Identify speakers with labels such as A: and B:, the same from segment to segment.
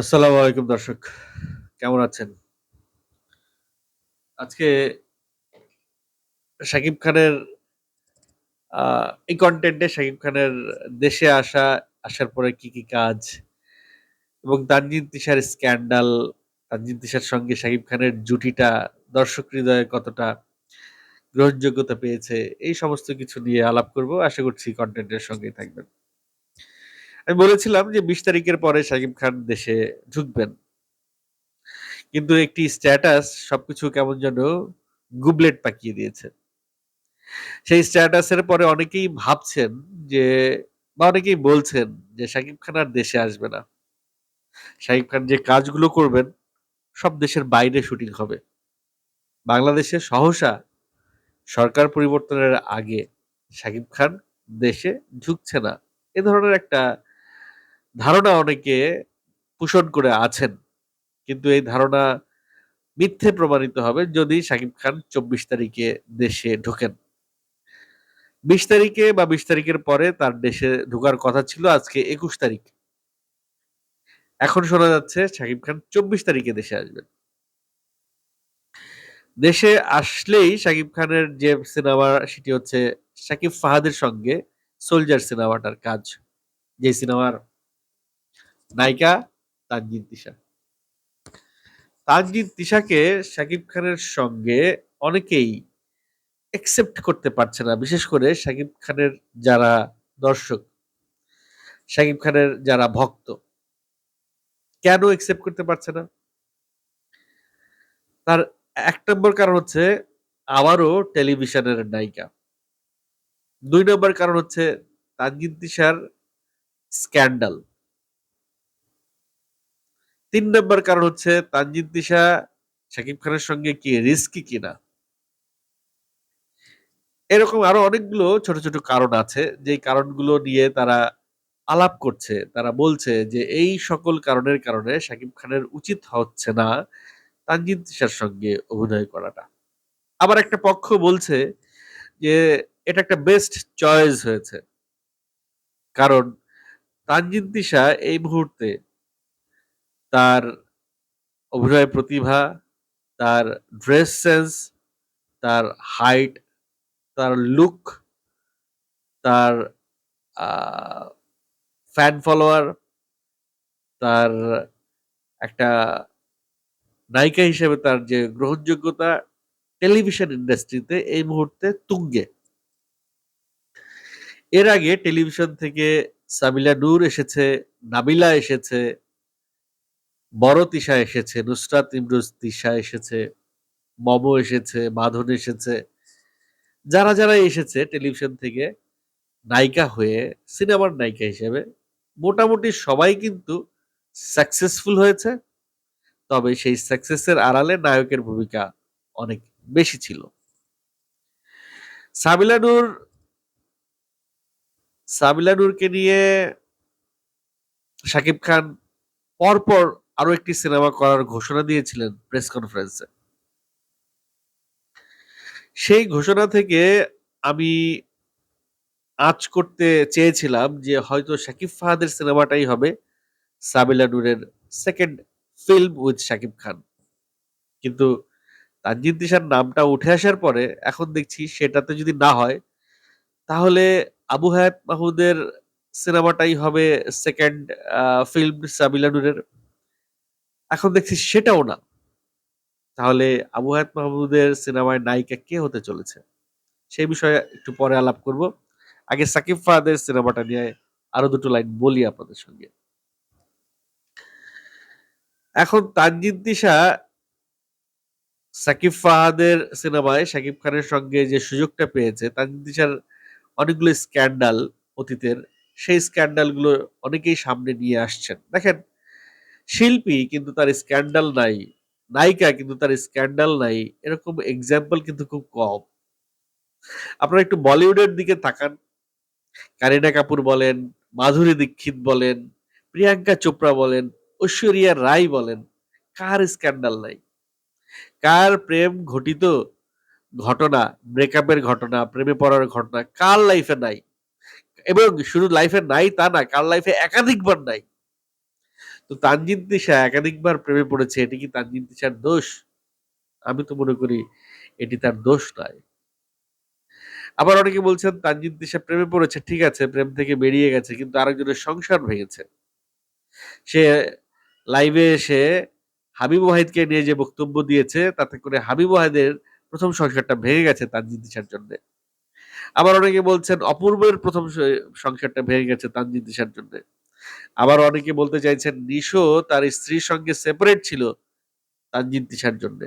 A: আসসালামু আলাইকুম দর্শক। কেমন আছেন? আজকে শাকিব খানের এই কন্টেন্টে শাকিব খানের দেশে আসা, আসার পরে কি, কি কাজ এবং তানজিন তিশার স্ক্যান্ডাল, তানজিন তিশার সঙ্গে শাকিব খানের জুটিটা দর্শক হৃদয়ে কতটা গ্রহণযোগ্যতা পেয়েছে, এই সমস্ত কিছু নিয়ে আলাপ করব। আশা করছি কন্টেন্টের সঙ্গেই থাকবেন। আমি বলেছিলাম যে ২০ তারিখের পরে শাকিব খান দেশে ঢুকবেন। কিন্তু একটি স্ট্যাটাস সবকিছু কেমন যেন গুবলেট পাকিয়ে দিয়েছে। সেই স্ট্যাটাসের পরে অনেকেই ভাবছেন যে, বা অনেকেই বলছেন যে শাকিব খান আর দেশে আসবে না। শাকিব খান যে কাজগুলো করবেন, সব দেশের বাইরে শুটিং হবে। বাংলাদেশে সহসা সরকার পরিবর্তনের আগে শাকিব খান দেশে ঢুকছে না। এ ধরনের একটা ধারণা অনেকে পোষণ করে আছেন। কিন্তু এই ধারণা মিথ্যে প্রমাণিত হবে যদি শাকিব খান ২৪ তারিখে দেশে ঢোকেন। ২০ তারিখে বা ২০ তারিখের পরে তার দেশে ঢোকার কথা ছিল আজকে ২১ তারিখ। এখন শোনা যাচ্ছে শাকিব খান ২৪ তারিখে দেশে আসবেন। দেশে আসলেই শাকিব খানের যে সিনেমা সেটি হচ্ছে শাকিব ফাহাদের সঙ্গে 'সোলজার' সিনেমাটার কাজ। যে সিনেমার নায়িকা তানজিন তিশা। তানজিন তিশাকে শাকিব খানের সঙ্গে অনেকেই অ্যাকসেপ্ট করতে পারছে না। বিশেষ করে শাকিব খানের যারা দর্শক, শাকিব খানের যারা ভক্ত। কেন অ্যাকসেপ্ট করতে পারছে না? তার এক নম্বর কারণ হচ্ছে আবারও টেলিভিশনের নায়িকা। দুই নম্বর কারণ হচ্ছে তানজিন তিশার স্ক্যান্ডাল। ৩ নম্বর কারণ হচ্ছে তানজিন তিশা শাকিব খানের সঙ্গে কি রিস্কি কিনা? এরকম আরও অনেকগুলো ছোট, ছোট কারণ আছে যেই কারণগুলো নিয়ে তারা আলাপ করছে। তারা বলছে যে এই সকল কারণের কারণে শাকিব খানের উচিত হচ্ছে না তানজিন তিশার সঙ্গে অভিনয় করাটা। আবার একটা পক্ষ বলছে যে এটা একটা বেস্ট চয়েস হয়েছে। কারণ তানজিন তিশা এই মুহূর্তে তার অভিনয় প্রতিভা, তার ড্রেস সেন্স, তার হাইট, তার লুক, তার ফ্যান ফলোয়ার, তার একটা নায়িকা হিসেবে তার যে গ্রহণযোগ্যতা টেলিভিশন ইন্ডাস্ট্রিতে এই মুহূর্তে তুঙ্গে। এর আগে টেলিভিশন থেকে সাবিলা নূর এসেছে, নাবিলা এসেছে, বড় তিশা এসেছে, নুসরাত ইমরুজ তিশা এসেছে, মম এসেছে, বাঁধন এসেছে। যারা, যারা এসেছে টেলিভিশন থেকে নায়িকা হয়ে সিনেমার নায়িকা হিসেবে মোটামুটি সবাই কিন্তু সাকসেসফুল হয়েছে। তবে সেই সাকসেসের আড়ালে নায়কের ভূমিকা অনেক বেশি ছিল। সাবিলা সাবিলানুরকে নিয়ে শাকিব খান পরপর আরও একটি সিনেমা করার ঘোষণা দিয়েছিলেন প্রেস কনফারেন্সে। সেই ঘোষণা থেকে আমি আঁচ করতে চেয়েছিলাম যে হয়তো শাকিব ফাহাদের সিনেমাটাই হবে সাবিলা নূরের second film with Shakib Khan. কিন্তু তানজিন তিশার নামটা উঠে আসার পরে এখন দেখছি সেটাতে যদি না হয়, তাহলে আবু হায়াত মাহমুদের সিনেমাটাই হবে সেকেন্ড ফিল্ম সাবিলা নূরের। এখন দেখছি সেটাও না। তাহলে আবু হায়াত মাহমুদের সিনেমায় নায়িকা কে হতে চলেছে? সেই বিষয়ে একটু পরে আলাপ করব। আগে সাকিব ফাহাদের সিনেমাটা নিয়ে আরও দুটো লাইন বলি আপনাদের সঙ্গে। এখন তানজিন তিশা সাকিব ফাহাদের সিনেমায় শাকিব খানের সঙ্গে যে সুযোগটা পেয়েছে, তানজিন তিশার অনেকগুলো স্ক্যান্ডাল অতীতের, সেই স্ক্যান্ডালগুলো অনেকেই সামনে নিয়ে আসছেন। দেখেন শিল্পী কিন্তু তার স্ক্যান্ডাল নাই, নায়িকা কিন্তু তার স্ক্যান্ডাল নাই, এরকম এক্সাম্পল কিন্তু খুব কম। আপনারা একটু বলিউডের দিকে তাকান। কারিনা কাপুর বলেন, মাধুরী দীক্ষিত বলেন, প্রিয়াঙ্কা চোপড়া বলেন, ঐশ্বরিয়া রায় বলেন, কার স্ক্যান্ডাল নাই? কার প্রেম ঘটিত ঘটনা, ব্রেকআপের ঘটনা, প্রেমে পড়ার ঘটনা কার লাইফে নাই? এবং শুধু লাইফে নাই তা না, কার লাইফে একাধিকবার নাই? তো তানজিন তিশা একাধিকবার প্রেমে পড়েছে। এটি কি তানজিন তিশার দোষ? আমি তো মনে করি এটি তার দোষ নয়। আবার অনেকে বলছেন তানজিন তিশা প্রেমে পড়েছে। ঠিক আছে, প্রেম থেকে বেরিয়ে গেছে। কিন্তু আরেকজনের সংসার ভেঙেছে। সে লাইভে এসে হাবিব ওয়াহিদকে নিয়ে যে বক্তব্য দিয়েছে তাতে করে হাবিব ওয়াহিদের প্রথম সংসারটা ভেঙে গেছে তানজিন তিশার জন্যে। আবার অনেকে বলছেন অপূর্বের প্রথম সংসারটা ভেঙে গেছে তানজিন তিশার জন্যে। আবার অনেকে বলতে চাইছেন নিশো তার স্ত্রীর সঙ্গে সেপারেট ছিল তানজিন তিশার জন্যে।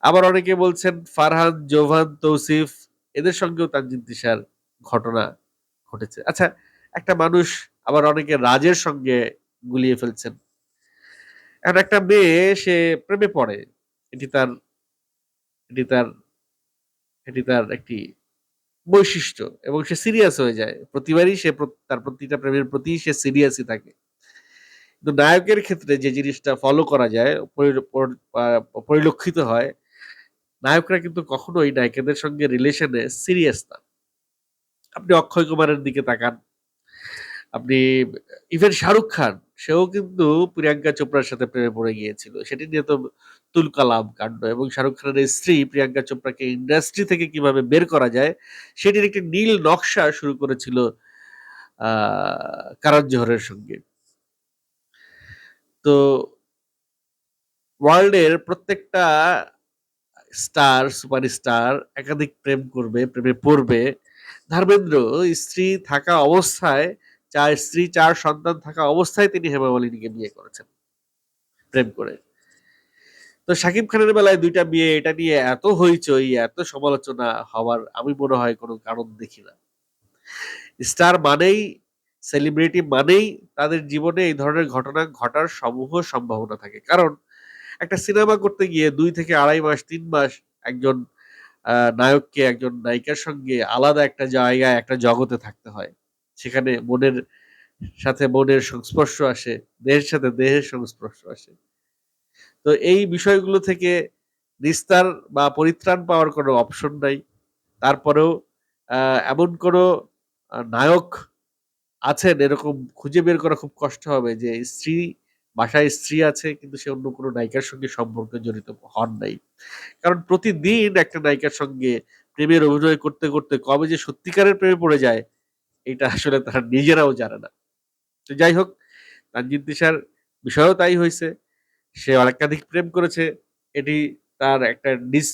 A: আবার অনেকে বলছেন ফারহান, জোভান, তৌসিফ এদের সঙ্গেও তানজিন তিশার ঘটনা ঘটেছে। আচ্ছা একটা মানুষ আবার অনেকে রাজের সঙ্গে গুলিয়ে ফেলছেন। এখন একটা মেয়ে সে প্রেমে পড়ে। এটি তার এটি তার এটি তার একটি বৈশিষ্ট্য এবং সে সিরিয়াস হয়ে যায়। প্রতিবারই সে তার প্রতিটা প্রেমের প্রতি সে সিরিয়াসই থাকে। কিন্তু নায়কের ক্ষেত্রে যে জিনিসটা ফলো করা যায় পরিলক্ষিত হয়, নায়করা কিন্তু কখনোই নায়িকাদের সঙ্গে রিলেশনে সিরিয়াস না। আপনি অক্ষয় কুমারের দিকে তাকান। আপনি ইভেন শাহরুখ খান সেও কিন্তু প্রিয়াঙ্কা চোপড়ার সাথে প্রেমে পড়ে গিয়েছিল। সেটি নিয়ে তো তুলকালাম কাণ্ড এবং শাহরুখ খানের স্ত্রী প্রিয়াঙ্কা চোপড়াকে ইন্ডাস্ট্রি থেকে কীভাবে বের করা যায় সেটির একটি নীল নকশা শুরু করেছিল কারণ জোহরের সঙ্গে। তো ওয়ার্ল্ডের প্রত্যেকটা স্টার, সুপারস্টার একাধিক প্রেম করবে, প্রেমে পড়বে। ধর্মেন্দ্র স্ত্রী থাকা অবস্থায় চার স্ত্রী চার সন্তান থাকা অবস্থায় তিনি হেমা মালিনীকে বিয়ে করেছেন। প্রেম করে। তো শাকিব খানের বেলায় ২ টা বিয়ে এটা নিয়ে এত হইচই, এত সমালোচনা হওয়ার আমি মনে হয় কোনো কারণ দেখি না। স্টার মানেই সেলিব্রিটি মানেই তাদের জীবনে এই ধরনের ঘটনা ঘটার সমূহ সম্ভাবনা থাকে। কারণ একটা সিনেমা করতে গিয়ে দুই থেকে ২.৫ মাস তিন মাস একজন নায়ককে একজন নায়িকার সঙ্গে আলাদা একটা জায়গায় একটা জগতে থাকতে হয়। সেখানে মনের সাথে মনের সংস্পর্শ আসে, দেহের সাথে দেহের সংস্পর্শ আসে। তো এই বিষয়গুলো থেকে নিস্তার বা পরিত্রাণ পাওয়ার কোনো অপশন নাই। তারপরেও এমন কোনো নায়ক আছেন এরকম খুঁজে বের করা খুব কষ্ট হবে যে স্ত্রী বাসায় স্ত্রী আছে কিন্তু সে অন্য কোনো নায়িকার সঙ্গে সম্পর্কে জড়িত হন নাই। কারণ প্রতিদিন একটা নায়িকার সঙ্গে প্রেমের অভিনয় করতে, করতে কবে যে সত্যিকারের প্রেমে পড়ে যায় এটা আসলে তারা নিজেরাও জানে না। তো যাই হোক তিশার বিষয়েও তাই হইছে। সে একাধিক প্রেম করেছে। এটি তার একটা ডিস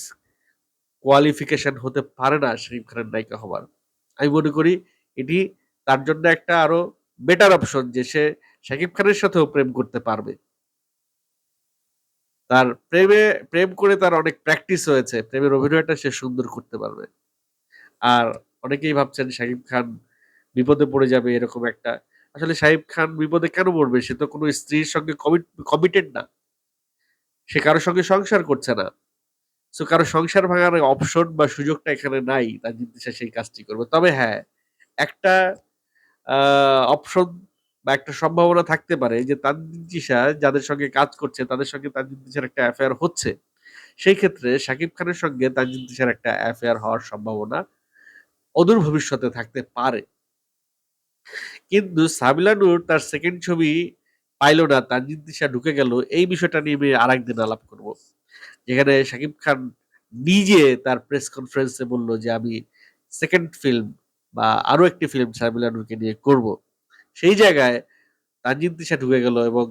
A: কোয়ালিফিকেশন হতে পারে না শাকিব খানের নায়িকা হওয়ার। আমি মনে করি এটি তার জন্য একটা আরও বেটার অপশন যে সে শাকিব খানের সাথেও প্রেম করতে পারবে। তার প্রেমে, প্রেম করে তার অনেক প্র্যাকটিস হয়েছে। প্রেমের অভিনয়টা সে সুন্দর করতে পারবে। আর অনেকেই ভাবছেন শাকিব খান বিপদে পড়ে যাবে এরকম একটা আসলে শাহিব খান বিপদে কেন পড়বে? সে তো কোনো স্ত্রীর সঙ্গে কমিট কমিটেড না। সে কারও সঙ্গে সংসার করছে না। সো কারও সংসার ভাঙার অপশন বা সুযোগটা এখানে নাই। তানজিন তিশা সেই কাজটি করবে। তবে হ্যাঁ, একটা অপশন বা একটা সম্ভাবনা থাকতে পারে যে তানজিন তিশা যাদের সঙ্গে কাজ করছে তাদের সঙ্গে তানজিন তিশার একটা অ্যাফেয়ার হচ্ছে। সেই ক্ষেত্রে শাকিব খানের সঙ্গে তানজিন তিশার একটা অ্যাফেয়ার হওয়ার সম্ভাবনা অদূর ভবিষ্যতে থাকতে পারে। কিন্তু সাবিলা নূর তার সেকেন্ড ছবি পাইল না, তানজিন তিশা ঢুকে গেল। এই বিষয়টা নিয়ে আমি আর একদিন আলাপ করব। যেখানে শাকিব খান নিজে তার প্রেস কনফারেন্সে বলল যে আমি সেকেন্ড ফিল্ম বা আরও একটি ফিল্ম সাবিলা নিয়ে করব। সেই জায়গায় তানজিন তিশা ঢুকে গেল এবং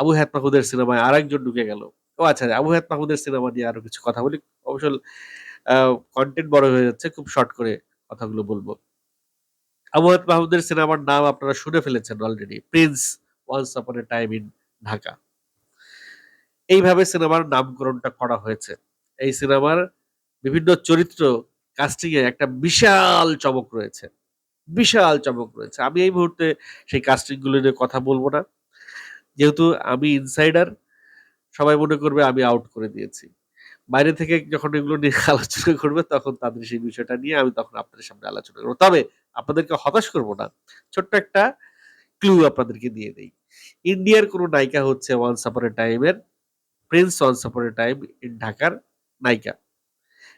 A: আবু হায়াত মাহমুদের সিনেমায় আরেকজন ঢুকে গেল। ও আচ্ছা আবু হায়াত মাহমুদের সিনেমা নিয়ে আরও কিছু কথা বলি। অবশ্য কনটেন্ট বড় হয়ে যাচ্ছে। খুব শর্ট করে কথাগুলো বলব। আবু মাহমুদের সিনেমার নাম আপনারা শুনে ফেলেছেন already. 'Prince once upon a time in Dhaka.' এইভাবে সিনেমার নামকরণটা করা হয়েছে। এই সিনেমার বিভিন্ন চরিত্র কাস্টিং এ একটা বিশাল চমক রয়েছে। বিশাল চমক রয়েছে। আমি এই মুহূর্তে সেই কাস্টিংগুলো নিয়ে কথা বলব না। যেহেতু আমি ইনসাইডার সবাই মনে করবে আমি আউট করে দিয়েছি। বাইরে থেকে যখন এগুলো নিয়ে আলোচনা করবে তখন তাদের সেই বিষয়টা নিয়ে আমি তখন আপনাদের সামনে আলোচনা করব তবে আপনাদেরকে হতাশ করব না। ছোট্ট একটা ক্লু আপনাদেরকে দিয়ে দেই। ইন্ডিয়ার কোন নায়িকা হচ্ছে 'ওয়ান্স আপন এ টাইম' এর 'prince once upon a time in ঢাকার' নায়িকা।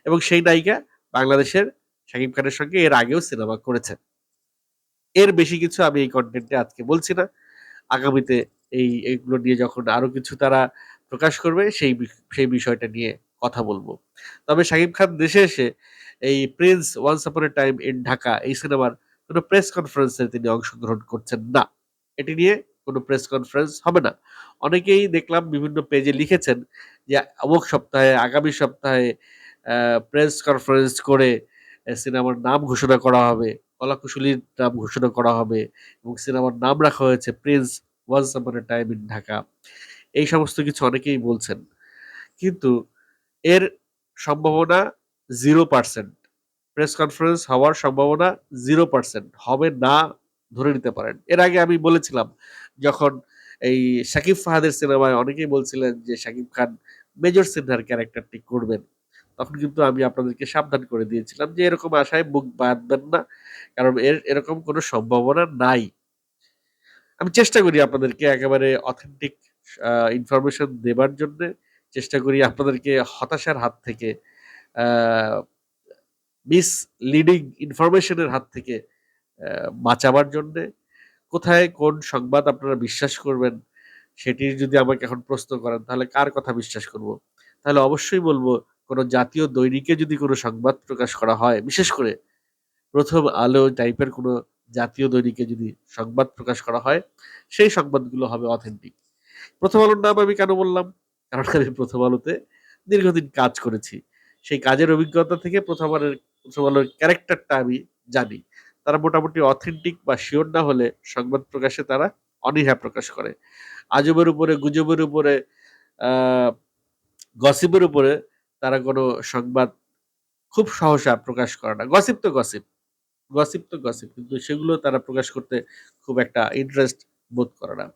A: এবং সেই নায়িকা বাংলাদেশের শাকিব খানের সঙ্গে এর আগেও সিনেমা করেছে। এর বেশি কিছু আমি এই কন্টেন্টে আজকে বলছি না। আগামীতে এই এইগুলো নিয়ে যখন আরও কিছু তারা প্রকাশ করবে, সেই সেই বিষয়টা নিয়ে কথা বলব তবে শাকিব খান দেশে এসে এই prince once a time in Dhaka এই সিনেমার কোনো প্রেস কনফারেন্সে তিনি অংশগ্রহণ করছেন না। এটি নিয়ে কোনো প্রেস কনফারেন্স হবে না। অনেকেই দেখলাম বিভিন্ন পেজে লিখেছেন যে অমুক সপ্তাহে, আগামী সপ্তাহে প্রেস কনফারেন্স করে সিনেমার নাম ঘোষণা করা হবে, কলাকুশলীর নাম ঘোষণা করা হবে এবং সিনেমার নাম রাখা হয়েছে Prince once upon a time in Dhaka এই সমস্ত কিছু অনেকেই বলছেন। কিন্তু এর সম্ভাবনা জিরো পার্সেন্ট প্রেস কনফারেন্স হওয়ার সম্ভাবনা জিরো পার্সেন্ট হবে না, ধরে নিতে পারেন। এর আগে আমি বলেছিলাম, যখন এই শাকিব ফাহাদের সিনেমায় অনেকেই বলছিলেন যে, শাকিব খান মেজর সিনহার ক্যারেক্টারটি করবেন। তখন কিন্তু আমি আপনাদেরকে সাবধান করে দিয়েছিলাম যে, এরকম আশায় মুখ বাঁধবেন না, কারণ এর, এরকম কোনো সম্ভাবনা নাই। আমি চেষ্টা করি আপনাদেরকে একেবারে অথেন্টিক ইনফরমেশন দেবার জন্য। চেষ্টা করি আপনাদেরকে হতাশার হাত থেকে মিস লিডিং ইনফরমেশনের হাত থেকে বাঁচাবার জন্যে। কোথায় কোন সংবাদ আপনারা বিশ্বাস করবেন, সেটি যদি আমাকে এখন প্রশ্ন করেন, তাহলে কার কথা বিশ্বাস করব? তাহলে অবশ্যই বলব, কোনো জাতীয় দৈনিকে যদি কোনো সংবাদ প্রকাশ করা হয়, বিশেষ করে প্রথম আলো টাইপের কোনো জাতীয় দৈনিকে যদি সংবাদ প্রকাশ করা হয়, সেই সংবাদগুলো হবে অথেন্টিক প্রথম আলোর নাম আমি কেন বললাম? কারণ আমি প্রথম আলোতে দীর্ঘদিন কাজ করেছি। সেই কাজের অভিজ্ঞতা থেকে প্রথম আলোর প্রথম আলোর ক্যারেক্টারটা আমি জানি। তারা মোটামুটি অথেন্টিক বা শিওর না হলে সংবাদ প্রকাশে তারা অনীহা প্রকাশ করে। আজবের উপরে, গুজবের উপরে গসিপের উপরে তারা কোনো সংবাদ খুব সহসা প্রকাশ করে না। গসিপ তো গসিপ। গসিপ তো গসিপ, কিন্তু সেগুলো তারা প্রকাশ করতে খুব একটা ইন্টারেস্ট বোধ করে না।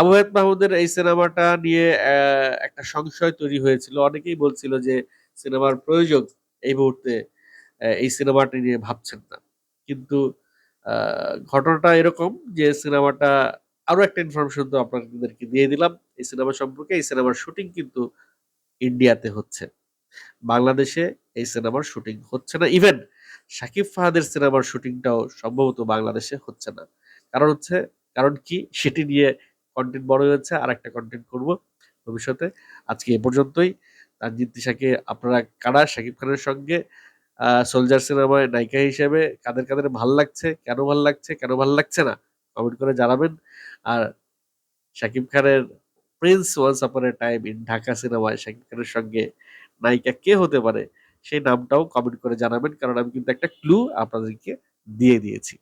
A: আবহাওয়াত মাহমুদের এই সিনেমাটা নিয়ে একটা সংশয় তৈরি হয়েছিল। অনেকেই বলছিল যে সিনেমার প্রয়োজন এই মুহূর্তে এই সিনেমাটি নিয়ে ভাবছেন না। কিন্তু ঘটনাটা এরকম যে সিনেমাটা আরও একটা ইনফরমেশন তো আপনাদেরকে দিয়ে দিলাম। এই সিনেমা সম্পর্কে, এই সিনেমার শুটিং কিন্তু ইন্ডিয়াতে হচ্ছে। বাংলাদেশে এই সিনেমার শুটিং হচ্ছে না। ইভেন শাকিব ফাহাদের সিনেমার শুটিংটাও সম্ভবত বাংলাদেশে হচ্ছে না। কারণ হচ্ছে, কারণ কি? সেটি নিয়ে কন্টেন্ট বড় হয়েছে আর একটা কন্টেন্ট করব ভবিষ্যতে। আজকে এ পর্যন্তই। তানজিদ তিশাকে, আপনারা কারা? শাকিব খানের সঙ্গে সোলজার সিনেমায় নায়িকা হিসেবে কাদের কাদের ভালো লাগছে, কেন ভালো লাগছে, কেন ভালো লাগছে না? কমেন্ট করে জানাবেন। আর শাকিব খানের Prince once upon a time in Dhaka সিনেমায় শাকিব খানের সঙ্গে নায়িকা কে হতে পারে, সেই নামটাও কমেন্ট করে জানাবেন। কারণ আমি কিন্তু একটা ক্লু আপনাদেরকে দিয়ে দিয়েছি।